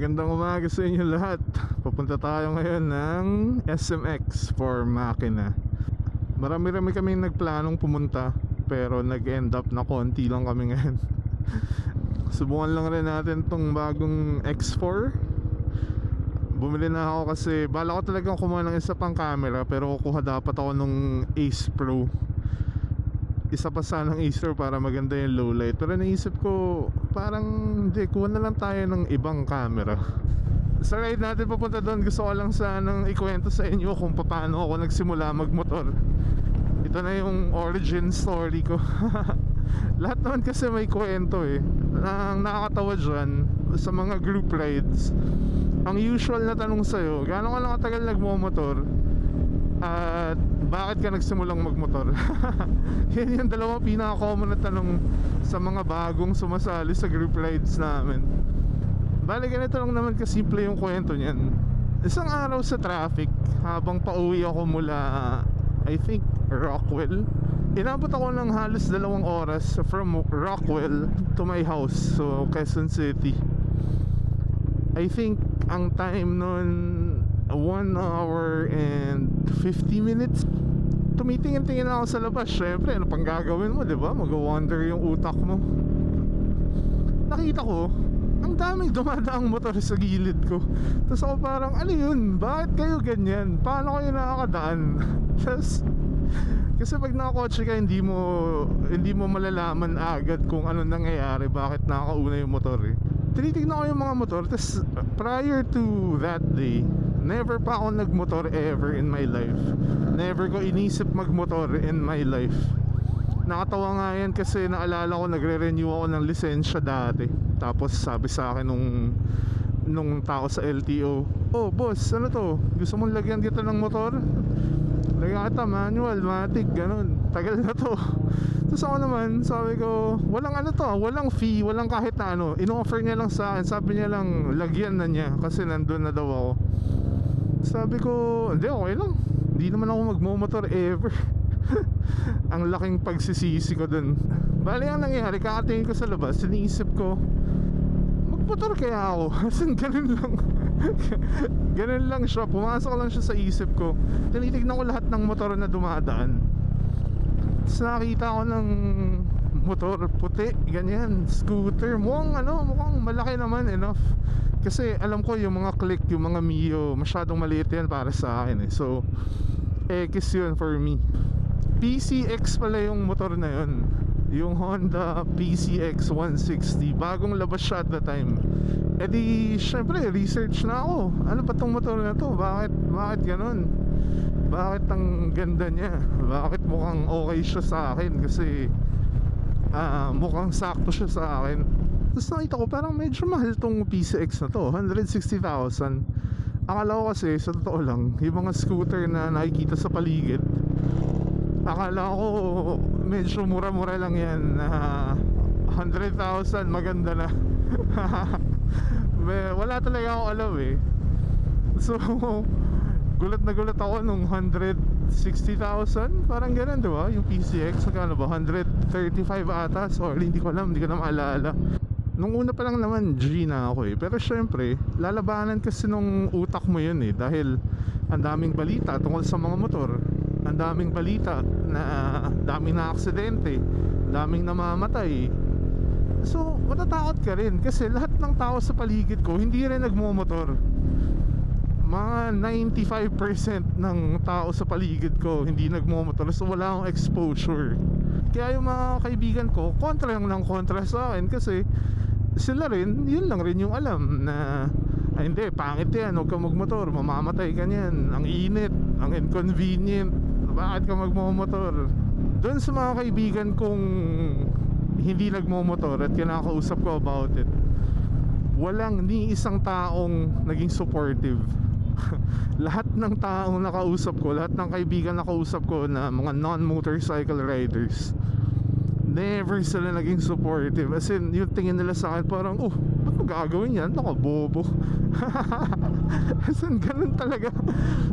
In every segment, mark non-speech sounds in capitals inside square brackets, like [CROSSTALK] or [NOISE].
Magandang umaga sa inyo lahat. Papunta tayo ngayon ng SMX for Makina. Marami-rami kami nagplanong pumunta pero nag-end up na konti lang kami ngayon. [LAUGHS] Subukan lang rin natin tong bagong X4. Bumili na ako kasi bala ko talagang kumuha ng isa pang camera pero kukuha dapat ako nung Ace Pro isa pa sanang Acer para maganda yung low light. Pero naisip ko parang hindi kuha na lang tayo ng ibang camera. [LAUGHS] Sa ride natin papunta doon gusto ko lang sanang ikwento sa inyo kung paano ako nagsimula magmotor. [LAUGHS] Ito na yung origin story ko. [LAUGHS] Lahat naman kasi may kwento eh. Ang nakakatawa dyan sa mga group rides ang usual na tanong sa'yo gaano ka lang katagal nagmomotor at bakit ka nagsimulang magmotor? [LAUGHS] Yan yung dalawang pinaka-common na tanong sa mga bagong sumasali sa group rides namin. Bale, ganito lang naman kasimple yung kwento niyan. Isang araw sa traffic, habang pauwi ako mula, I think, Rockwell. Inabot ako ng halos dalawang oras from Rockwell to my house, so Quezon City. I think ang time nun 1 hour and 50 minutes. Tumitingin-tingin ako sa labas. Syempre ano pang gagawin mo 'di ba? Mag-wonder yung utak mo. Nakita ko ang daming dumadaang motor sa gilid ko. Tapos ako parang ano yun? Bakit kayo ganyan? Paano kayo nakakadaan? [LAUGHS] Tapos kasi pag nakakotse ka hindi mo hindi mo malalaman agad kung ano nangyayari bakit nakakauna yung motor eh. Tinitignan ko yung mga motor tapos prior to that day never pa ako nagmotor ever in my life. Never ko inisip magmotor in my life. Nakatawa nga yan kasi naalala ko nagre-renew ako ng lisensya dati. Tapos sabi sa akin nung nung tao sa LTO oh boss ano to? Gusto mong lagyan dito ng motor? Lagyan kita manual matic ganun. Tagal na to. [LAUGHS] Tapos ako naman, sabi ko, walang ano to, walang fee, walang kahit na ano. In-offer niya lang sa akin, sabi niya lang, lagyan na niya kasi nandun na daw ako. Sabi ko, hindi, okay lang. Hindi naman ako magmumotor ever. [LAUGHS] ang laking pagsisisi ko dun. Bali ang nangyari, kakatingin ko sa labas, siniisip ko, magmotor kaya ako? [LAUGHS] As in, ganun lang. [LAUGHS] ganun lang siya, pumasok lang siya sa isip ko. Tinitignan ko lahat ng motor na dumadaan. Tapos nakita ko ng motor puti, ganyan, scooter. Mukhang ano, mukhang malaki naman enough. Kasi alam ko yung mga click, yung mga Mio, masyadong maliit yan para sa akin eh. So, X yun for me. PCX pala yung motor na yun. Yung Honda PCX 160. Bagong labas siya at the time. E di, syempre, research na ako. Ano pa tong motor na to? Bakit, bakit ganun? Bakit ang ganda niya? Bakit mukhang okay siya sa akin? Kasi ah, mukhang sakto siya sa akin. Tapos nakita ko parang medyo mahal tong PCX na to. 160,000. Akala ko kasi, sa totoo lang, yung mga scooter na nakikita sa paligid, akala ko medyo mura-mura lang yan na 100,000 maganda na [LAUGHS] wala talaga ako alam eh so [LAUGHS] gulat na gulat ako nung 160,000 parang ganun di ba yung PCX magkano ba 135 ata sorry hindi ko alam hindi ko na maalala nung una pa lang naman G na ako eh. Pero syempre lalabanan kasi nung utak mo yun eh. Dahil ang daming balita tungkol sa mga motor. Ang daming balita na daming na aksidente. Daming namamatay. So matatakot ka rin. Kasi lahat ng tao sa paligid ko hindi rin nagmumotor. Mga 95% ng tao sa paligid ko hindi nagmumotor. So wala akong exposure. Kaya yung mga kaibigan ko kontra lang ng kontra sa akin. Kasi sila rin yun lang rin yung alam na ay hindi pangit yan huwag ka magmotor mamamatay ka niyan. Ang init ang inconvenient bakit ka magmomotor? Doon sa mga kaibigan kong hindi nagmomotor at kinakausap ko about it walang ni isang taong naging supportive. [LAUGHS] Lahat ng taong nakausap ko lahat ng kaibigan nakausap ko na mga non-motorcycle riders never sila naging supportive. As in yung tingin nila sa akin parang oh ba't mo gagawin yan? Ako bobo [LAUGHS] as in ganun talaga.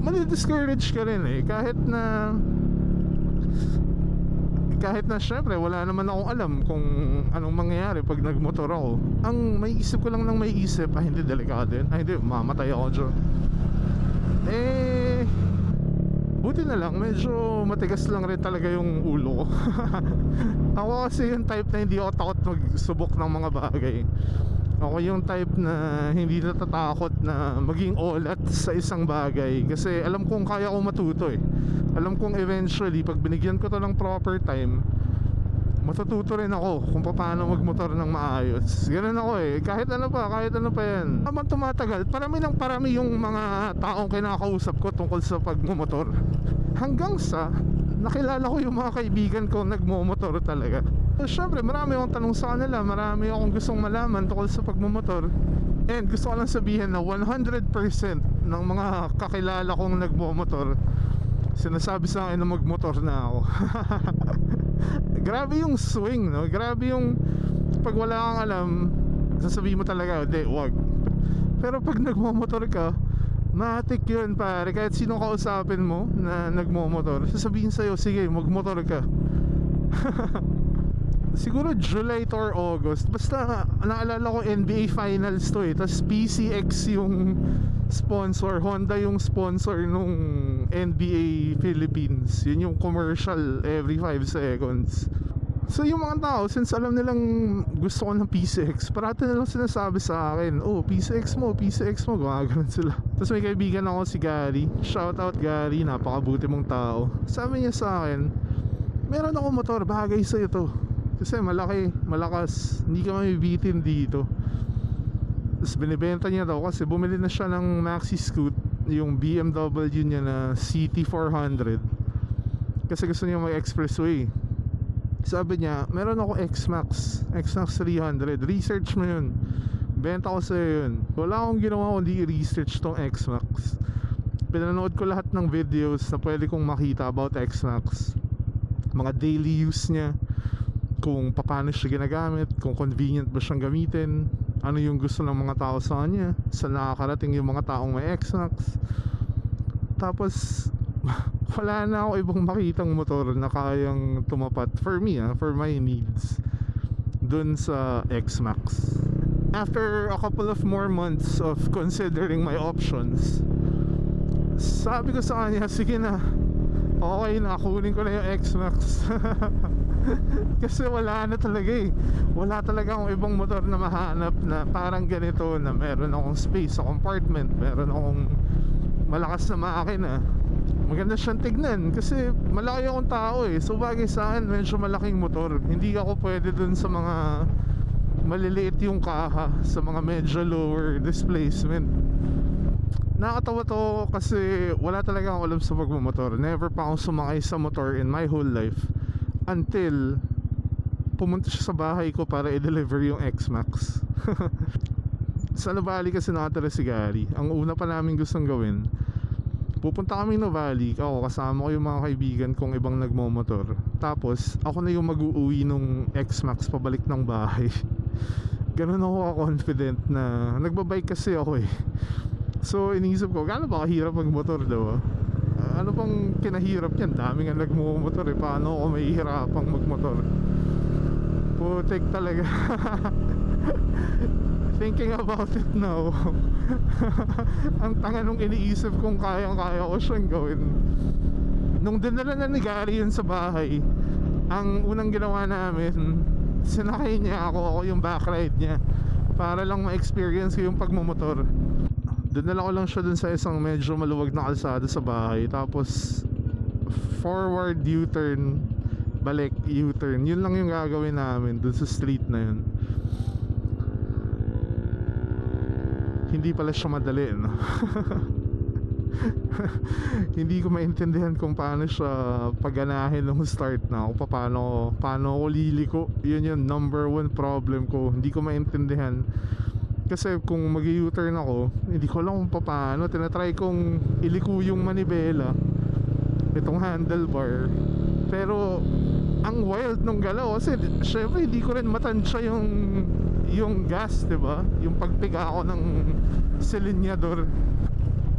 Mali-discourage ka rin eh. Kahit na kahit na syempre wala naman akong alam kung anong mangyayari pag nagmotor ako. Ang may isip ko lang ng may isip ah hindi delikado yun. Ah hindi mamatay ako dyan eh buti na lang medyo matigas lang rin talaga yung ulo ko. [LAUGHS] Ako kasi yung type na hindi ako takot magsubok ng mga bagay. Ako yung type na hindi natatakot na maging olat sa isang bagay. Kasi alam kong kaya kong matuto eh. Alam kong eventually pag binigyan ko to ng proper time matututo rin ako kung paano magmotor ng maayos. Ganun ako eh. Kahit ano pa kahit ano pa yan. Habang tumatagal parami ng parami yung mga taong kinakausap ko tungkol sa pagmumotor hanggang sa nakilala ko yung mga kaibigan ko nagmumotor talaga. So, syempre marami akong tanong sa kanila marami akong gustong malaman tungkol sa pagmumotor and gusto ko lang sabihin na 100% ng mga kakilala kong nagmumotor sinasabi sa akin na magmotor na ako [LAUGHS] grabe yung swing no? Grabe yung pag wala kang alam sasabihin mo talaga hindi wag. Pero pag nagmomotor ka matik yun pare. Kahit sino kausapin mo na nagmomotor sasabihin sa'yo sige magmotor ka. [LAUGHS] Siguro July or August. Basta naalala ko NBA Finals to eh. Tapos PCX yung sponsor Honda yung sponsor nung NBA Philippines yun yung commercial every 5 seconds So yung mga tao, since alam nilang gusto ko ng PCX, parati nilang sinasabi sa akin, oh, PCX mo, PCX mo, gumagano'n sila. [LAUGHS] Tapos may kaibigan ako si Gary, shout out Gary, napakabuti mong tao. Sabi niya sa akin, meron ako motor, bagay sa ito. Kasi malaki, malakas, hindi ka mabibitin dito. Tapos binibenta niya daw kasi bumili na siya ng Maxi Scoot, yung BMW niya na CT400. Kasi gusto niya mag-expressway sabi niya, meron ako X-Max X-Max 300 Research mo yun. Benta ko sa'yo yun. Wala akong ginawa kundi i-research tong X-Max. Pinanood ko lahat ng videos na pwede kong makita about X-Max. Mga daily use niya. Kung paano siya ginagamit Kung convenient ba siyang gamitin Ano yung gusto ng mga tao sa kanya? Sa nakakarating yung mga taong may X-Max Tapos [LAUGHS] wala na ako ibang makitang motor na kayang tumapat for me ah, for my needs dun sa X-Max after a couple of more months of considering my options sabi ko sa kanya sige na okay na kunin ko na yung X-Max [LAUGHS] [LAUGHS] kasi wala na talaga eh. Wala talaga akong ibang motor na mahanap na parang ganito na meron akong space sa compartment meron akong malakas na makina. Maganda siyang tignan kasi malaki akong tao eh. So bagay sa akin medyo malaking motor. Hindi ako pwede dun sa mga maliliit yung kaha sa mga medyo lower displacement. Nakakatawa to kasi wala talaga akong alam sa pagmumotor never pa akong sumakay sa motor in my whole life until pumunta siya sa bahay ko para i-deliver yung X-Max. [LAUGHS] Sa Navali kasi nakatira si Gary. Ang una pa namin gustong gawin pupunta kami no Valley ako kasama ko yung mga kaibigan kong ibang nagmomotor. Tapos ako na yung mag-uuwi nung X-Max pabalik ng bahay. [LAUGHS] Ganun ako confident na nagbabike kasi ako eh. So iniisip ko gaano ba kahirap magmotor daw? Ano bang kinahirap yan? Dami nga nagmumotor eh. Paano ako mahihirapang magmotor? Putik talaga. [LAUGHS] Thinking about it now. [LAUGHS] Ang tanga nung iniisip kong kayang kaya ko siyang gawin. Nung dinala na ni Gary yun sa bahay ang unang ginawa namin sinakay niya ako ako yung backride niya para lang ma-experience ko yung pagmumotor dinala ko lang siya dun sa isang medyo maluwag na kalsada sa bahay. Tapos forward U-turn balik U-turn. Yun lang yung gagawin namin dun sa street na yun. Hindi pala siya madali no? [LAUGHS] hindi ko maintindihan kung paano siya paganahin nung start na kung paano, paano ako liliko? Yun yung number one problem ko. Hindi ko maintindihan kasi kung mag u-turn ako hindi ko alam kung paano tinatry kong iliko yung manibela itong handlebar pero ang wild nung galaw kasi syempre hindi ko rin matansya yung yung gas, ba? Yung pagpiga ako ng silinyador.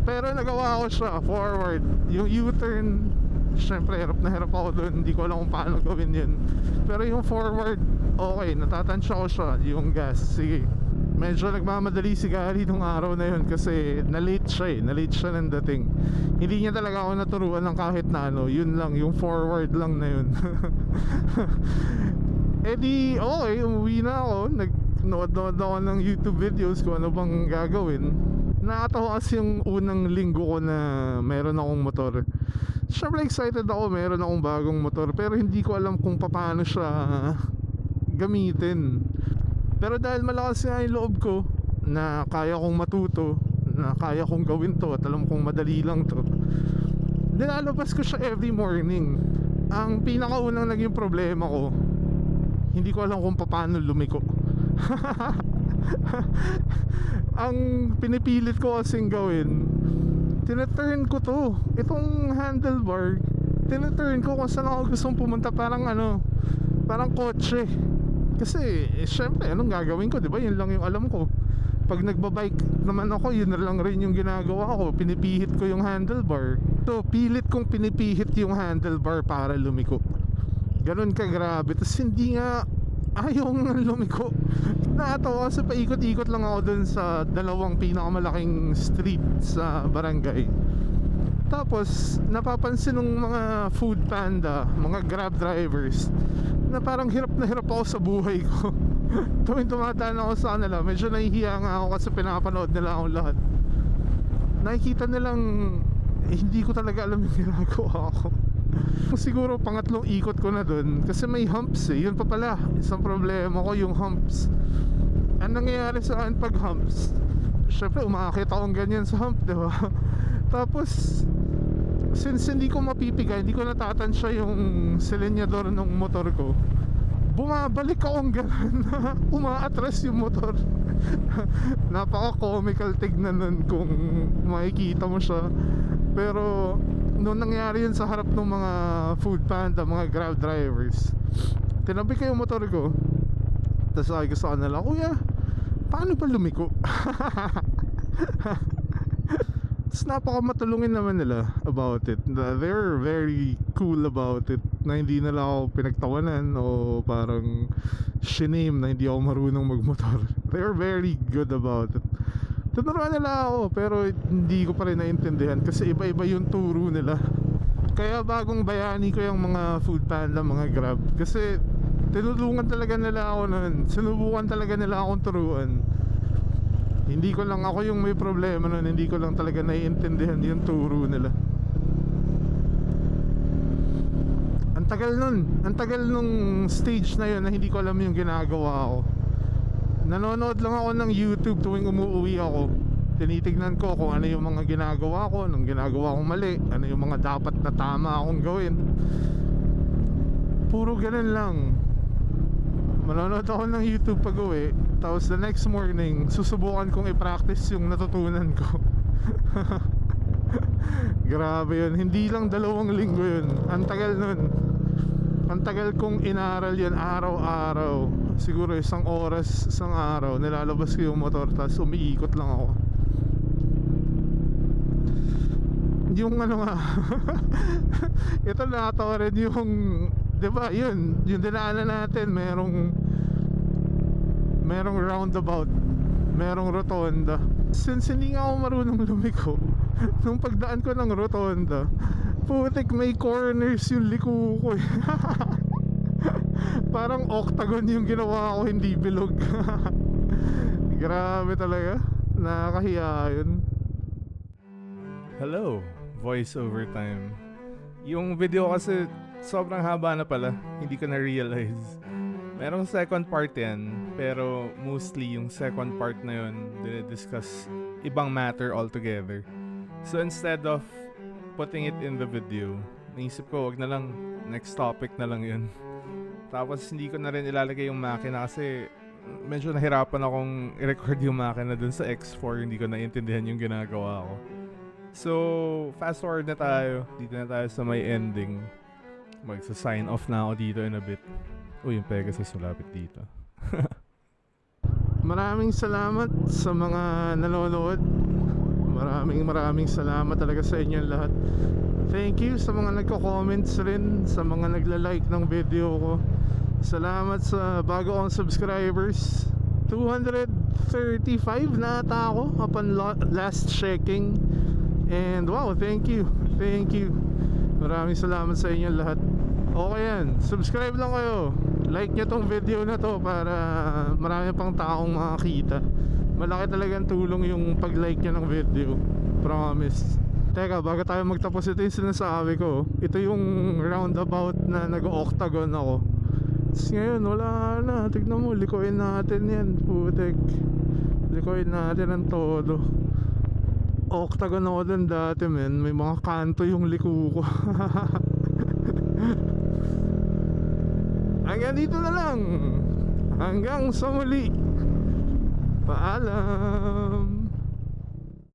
Pero nagawa ko siya forward. Yung U-turn syempre hirap na hirap ako doon hindi ko alam kung paano gawin yun pero yung forward okay natatansya ko siya yung gas sige medyo nagmamadali si Gary nung araw na yun kasi na-late siya eh na-late siya ng dating. Hindi niya talaga ako naturuan ng kahit na ano yun lang yung forward lang na yun. [LAUGHS] Eh di okay umuwi na ako. Nag-nood-nood ako ng YouTube videos kung ano bang gagawin. Nakatawa kasi yung unang linggo ko na meron akong motor. Siyempre excited ako meron akong bagong motor pero hindi ko alam kung paano siya gamitin pero dahil malakas nga yung loob ko na kaya kong matuto na kaya kong gawin to at alam kong madali lang to nilalabas ko siya every morning. Ang pinakaunang naging problema ko hindi ko alam kung paano lumiko. [LAUGHS] Ang pinipilit ko kasing gawin tineturn ko to. Itong handlebar tineturn ko kung saan ako gustong pumunta. Parang ano parang kotse kasi eh, syempre anong gagawin ko? 'di ba yun lang yung alam ko. Pag nagbabike naman ako yun lang rin yung ginagawa ko. Pinipihit ko yung handlebar. So pilit kong pinipihit yung handlebar para lumiko. Ganun ka grabe. Tapos hindi nga ayaw nga lumiko. Nakatawa kasi paikot-ikot lang ako dun sa dalawang pinakamalaking street sa barangay. Tapos napapansin ng mga food panda mga grab drivers na parang hirap na hirap ako sa buhay ko. [LAUGHS] Tuwing tumataan ako sa kanila medyo nahihiya nga ako kasi pinapanood nila ako lahat. Nakikita nilang eh, hindi ko talaga alam yung ginagawa ko. [LAUGHS] Siguro pangatlong ikot ko na dun kasi may humps eh. Yun pa pala isang problema ko yung humps. Ang nangyayari sa akin pag humps syempre umakit akong ganyan sa hump diba [LAUGHS] tapos since hindi ko mapipigay hindi ko natatansya yung silinyador ng motor ko bumabalik akong ganun [LAUGHS] umaatras yung motor. [LAUGHS] Napaka comical tignan nun kung makikita mo siya. Pero nung nangyari yun sa harap ng mga food panda mga grab drivers tinabi ko yung motor ko. Tapos sabi ko sa kanila kuya paano ba lumiko [LAUGHS] Tapos napaka matulungin naman nila about it. They're very cool about it. Na hindi nila ako pinagtawanan o parang shiname na hindi ako marunong magmotor. [LAUGHS] They're very good about it. Tunuruan nila ako pero hindi ko pa rin naintindihan kasi iba-iba yung turo nila. Kaya bagong bayani ko yung mga food panda, mga grab. Kasi tinulungan talaga nila ako nun. Sinubukan talaga nila akong turuan hindi ko lang ako yung may problema nun. Hindi ko lang talaga naiintindihan yung turo nila. Ang tagal nun. Ang tagal nung stage na yun na hindi ko alam yung ginagawa ko. Nanonood lang ako ng youtube tuwing umuwi ako. Tinitignan ko kung ano yung mga ginagawa ko anong ginagawa kong mali ano yung mga dapat na tama akong gawin. Puro ganun lang. Manonood ako ng YouTube pag uwi tapos the next morning susubukan kong i-practice yung natutunan ko. [LAUGHS] Grabe yun. Hindi lang dalawang linggo yun. Ang tagal nun. Ang tagal kong inaral yun araw-araw. Siguro isang oras isang araw nilalabas ko yung motor tapos umiikot lang ako. Yung ano nga [LAUGHS] ito nakatawa rin yung 'di ba yun yung dinaanan natin merong merong roundabout. Merong rotonda. Since hindi nga ako marunong lumiko [LAUGHS] nung pagdaan ko ng rotonda putik may corners yung liko ko. [LAUGHS] Parang octagon yung ginawa ko hindi bilog. [LAUGHS] Grabe talaga. Nakakahiya yun. Hello, voice over time. Yung video kasi sobrang haba na pala, hindi ko na-realize. Merong second part yan, pero mostly yung second part na yun, dinidiscuss ibang matter altogether. So instead of putting it in the video, naisip ko wag na lang, next topic na lang yun. [LAUGHS] Tapos hindi ko na rin ilalagay yung makina kasi medyo nahirapan akong i-record yung makina dun sa X4, hindi ko naiintindihan yung ginagawa ko. So, fast forward na tayo. Dito na tayo sa may ending. Magsa-sign off na ako dito in a bit. Uy, yung Pegasus malapit dito. [LAUGHS] maraming salamat sa mga nanonood. Maraming maraming salamat talaga sa inyong lahat. Thank you sa mga nagko-comments rin, sa mga nagla-like ng video ko. Salamat sa bago kong subscribers. 235 na ata ako upon last checking. And wow, thank you. Thank you. Maraming salamat sa inyo lahat. Okay yan. Subscribe lang kayo. Like nyo tong video na to para marami pang taong makakita. Malaki talagang tulong yung pag-like nyo ng video. Promise. Teka, bago tayo magtapos ito yung sinasabi ko. Ito yung roundabout na nag-octagon ako. Tapos ngayon, wala na. Tignan mo, likoin natin yan. Putek. Likoin natin ang todo. Octagon ako dun dati, men. May mga kanto yung liko ko. [LAUGHS] Hanggang dito na lang. Hanggang sa muli. Paalam.